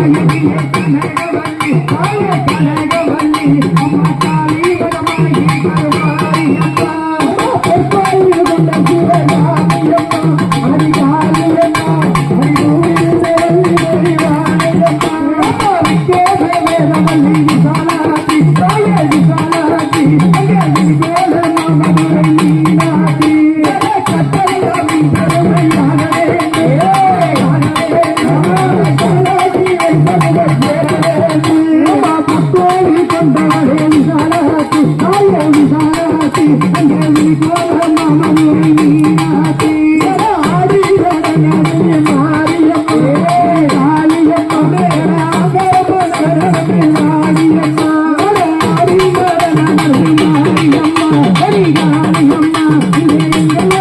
கனகவல்லி தாயே கனகவல்லி அம்மா ராம ராம